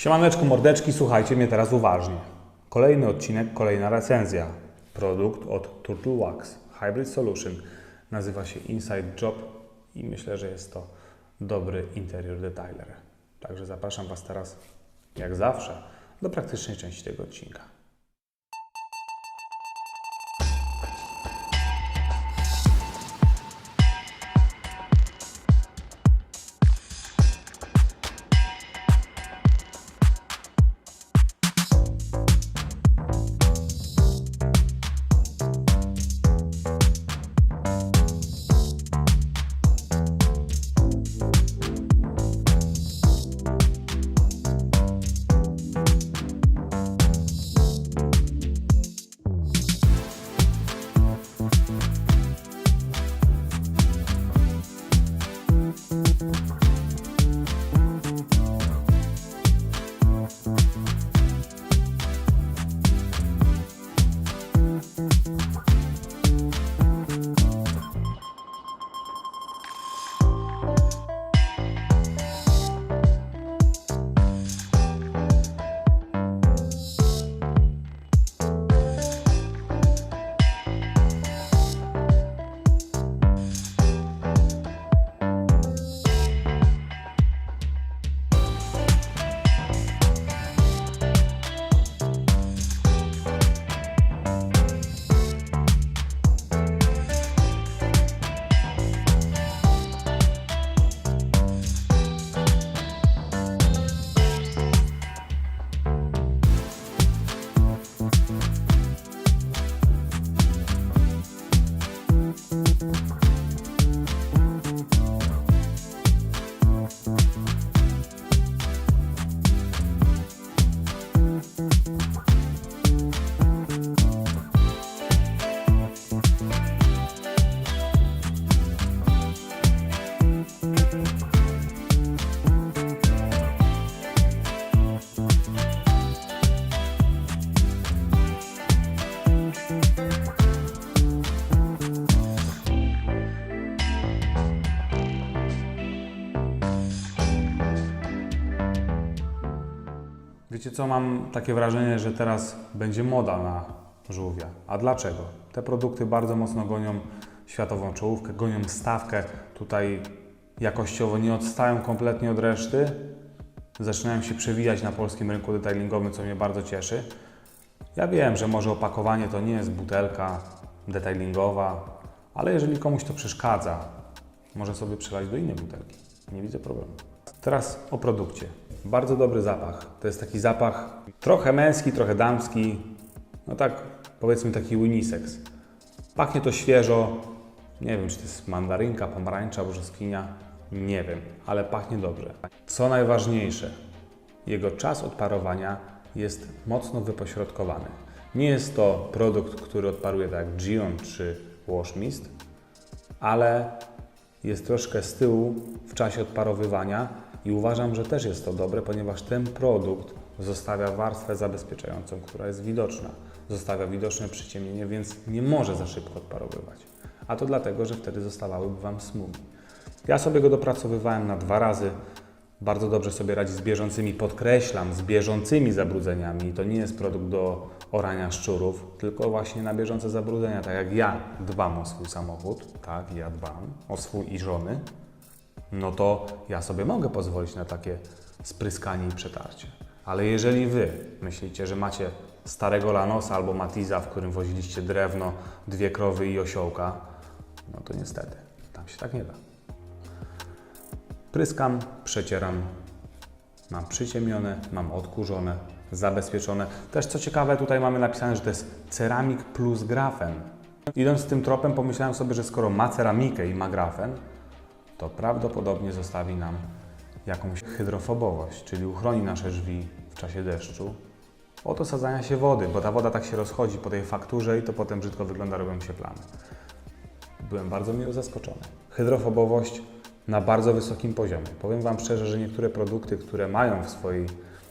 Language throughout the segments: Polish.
Siemaneczku, mordeczki, słuchajcie mnie teraz uważnie. Kolejny odcinek, kolejna recenzja. Produkt od Turtle Wax Hybrid Solution. Nazywa się Inside Job i myślę, że jest to dobry interior detailer. Także zapraszam Was teraz, jak zawsze, do praktycznej części tego odcinka. Wiecie co, mam takie wrażenie, że teraz będzie moda na żółwia. A dlaczego? Te produkty bardzo mocno gonią światową czołówkę, gonią stawkę. Tutaj jakościowo nie odstają kompletnie od reszty. Zaczynają się przewijać na polskim rynku detailingowym, co mnie bardzo cieszy. Ja wiem, że może opakowanie to nie jest butelka detailingowa, ale jeżeli komuś to przeszkadza, może sobie przelać do innej butelki. Nie widzę problemu. Teraz o produkcie. Bardzo dobry zapach. To jest taki zapach trochę męski, trochę damski. No tak, powiedzmy taki unisex. Pachnie to świeżo. Nie wiem, czy to jest mandarynka, pomarańcza, brzoskwinia. Nie wiem, ale pachnie dobrze. Co najważniejsze, jego czas odparowania jest mocno wypośrodkowany. Nie jest to produkt, który odparuje tak jak Gion czy Wash Mist, ale jest troszkę z tyłu w czasie odparowywania i uważam, że też jest to dobre, ponieważ ten produkt zostawia warstwę zabezpieczającą, która jest widoczna. Zostawia widoczne przyciemnienie, więc nie może za szybko odparowywać. A to dlatego, że wtedy zostawałyby Wam smugi. Ja sobie go dopracowywałem na dwa razy. Bardzo dobrze sobie radzi z bieżącymi, podkreślam, z bieżącymi zabrudzeniami. I to nie jest produkt do orania szczurów, tylko właśnie na bieżące zabrudzenia. Tak jak ja dbam o swój samochód, tak, ja dbam o swój i żony, no to ja sobie mogę pozwolić na takie spryskanie i przetarcie. Ale jeżeli Wy myślicie, że macie starego Lanosa albo Matiza, w którym woziliście drewno, dwie krowy i osiołka, no to niestety, tam się tak nie da. Pryskam, przecieram, mam przyciemnione, mam odkurzone, zabezpieczone. Też co ciekawe, tutaj mamy napisane, że to jest ceramik plus grafen. Idąc tym tropem, pomyślałem sobie, że skoro ma ceramikę i ma grafen, to prawdopodobnie zostawi nam jakąś hydrofobowość, czyli uchroni nasze drzwi w czasie deszczu od osadzania się wody, bo ta woda tak się rozchodzi po tej fakturze i to potem brzydko wygląda, robią się plamy. Byłem bardzo miło zaskoczony. Hydrofobowość na bardzo wysokim poziomie. Powiem Wam szczerze, że niektóre produkty, które mają w swojej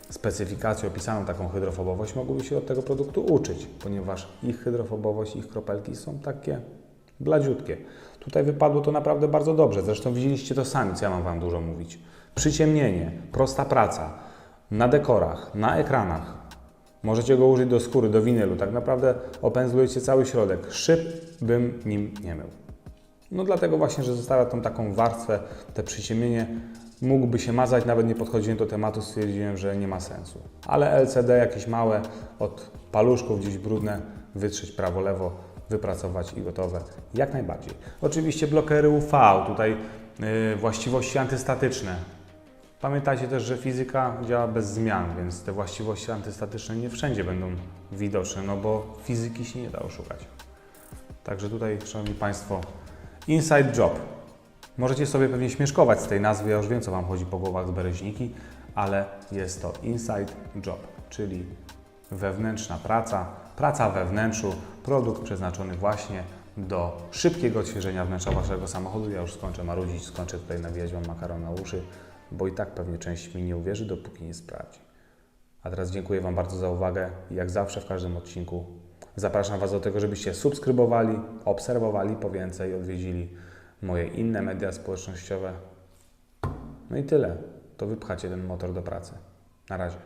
specyfikacji opisaną taką hydrofobowość, mogłyby się od tego produktu uczyć, ponieważ ich hydrofobowość, ich kropelki są takie bladziutkie. Tutaj wypadło to naprawdę bardzo dobrze. Zresztą widzieliście to sami, co ja mam Wam dużo mówić. Przyciemnienie, prosta praca. na dekorach, na ekranach. Możecie go użyć do skóry, do winylu. Tak naprawdę opędzlujecie cały środek. Szyb bym nim nie mył. No dlatego właśnie, że zostawia tą taką warstwę, te przyciemnienie. Mógłby się mazać, nawet nie podchodziłem do tematu, stwierdziłem, że nie ma sensu. Ale LCD jakieś małe, od paluszków gdzieś brudne, wytrzeć prawo, lewo, wypracować i gotowe. Jak najbardziej. Oczywiście blokery UV, tutaj yy, właściwości antystatyczne. Pamiętajcie też, że fizyka działa bez zmian, więc te właściwości antystatyczne nie wszędzie będą widoczne, no bo fizyki się nie da oszukać. Także tutaj, Szanowni Państwo, Inside Job. Możecie sobie pewnie śmieszkować z tej nazwy, ja już wiem, co Wam chodzi po głowach z bereźniki, ale jest to Inside Job, czyli wewnętrzna praca, praca we wnętrzu, produkt przeznaczony właśnie do szybkiego odświeżenia wnętrza Waszego samochodu. Ja już skończę marudzić, skończę tutaj nawijać Wam makaron na uszy, bo i tak pewnie część mi nie uwierzy, dopóki nie sprawdzi. A teraz dziękuję Wam bardzo za uwagę jak zawsze w każdym odcinku zapraszam Was do tego, żebyście subskrybowali, obserwowali po więcej, odwiedzili moje inne media społecznościowe. No i tyle. To wypchacie ten motor do pracy. Na razie.